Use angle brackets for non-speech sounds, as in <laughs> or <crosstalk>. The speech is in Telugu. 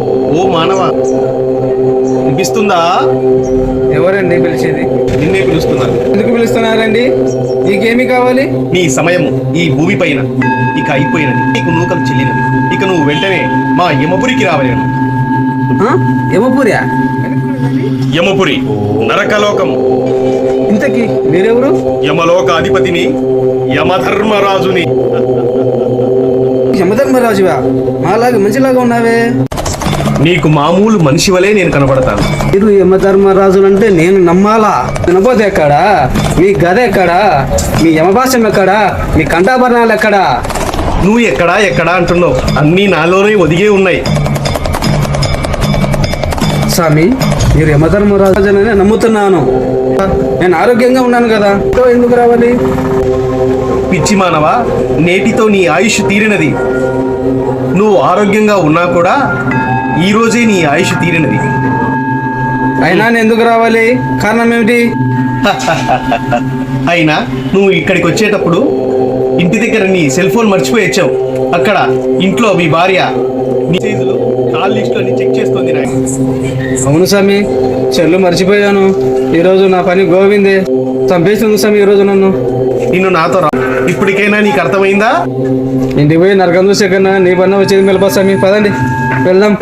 ఓ మానవ వినిపిస్తుందా? ఎవరండి పిలిచేది? నిన్నే పిలుస్తున్నాను ఎందుకు పిలుస్తున్నారండి? మీకేమి కావాలి? నీ సమయం ఈ భూమి పైన ఇక అయిపోయినది. నీకు నూకలు చెల్లినది. ఇక నువ్వు వెంటనే మా యమపురికి రావలేను. యమపుర్యా? యమపురి నరకలోకము. ఇంతకీ మీరెవరు? యమలోక అధిపతిని యమధర్మరాజుని. యమధర్మరాజువా? మాలాగా మంచిలాగా ఉన్నావే. నీకు మామూలు మనిషి వలె నేను కనబడతాను. మీరు యమధర్మరాజులు అంటే నేను నమ్మాలా? వినపోతే ఎక్కడా? మీ గద ఎక్కడా? మీ యమభాషం ఎక్కడా? మీ కంఠాభరణాలు ఎక్కడా? నువ్వు ఎక్కడా ఎక్కడా అంటున్నావు. అన్నీ నాలోనే ఒదిగే ఉన్నాయి. స్వామి మీరు యమధర్మరాజునే నమ్ముతున్నాను. నేను ఆరోగ్యంగా ఉన్నాను కదా. ఎందుకు రావాలి? పిచ్చి మానవ? నేటితో నీ ఆయుష్ తీరినది. నువ్వు ఆరోగ్యంగా ఉన్నా కూడా ఈ రోజే నీ ఆయుష్ తీరినది. అయినా నేను ఎందుకు రావాలి? కారణం ఏమిటి? <laughs> అయినా నువ్వు ఇక్కడికి వచ్చేటప్పుడు ఇంటి దగ్గర నీ సెల్ ఫోన్ మర్చిపోయి వచ్చావు. అక్కడ ఇంట్లో మీ భార్య నీ కాల్ లిస్ట్ అని చెక్ చేస్తుంది నాకు అవును స్వామి చెల్లు మర్చిపోయాను. ఈరోజు నా పని గోవిందే. చంపేస్తుంది స్వామి ఈరోజు నన్ను. నిన్ను నాతో రా. ఇప్పటికైనా నీకు అర్థమైందా? ఇంటికి పోయి నరకం చూసే కన్నా నీ పన్న వచ్చేది మెలపా స్వామి. పదండి వెళ్దాం.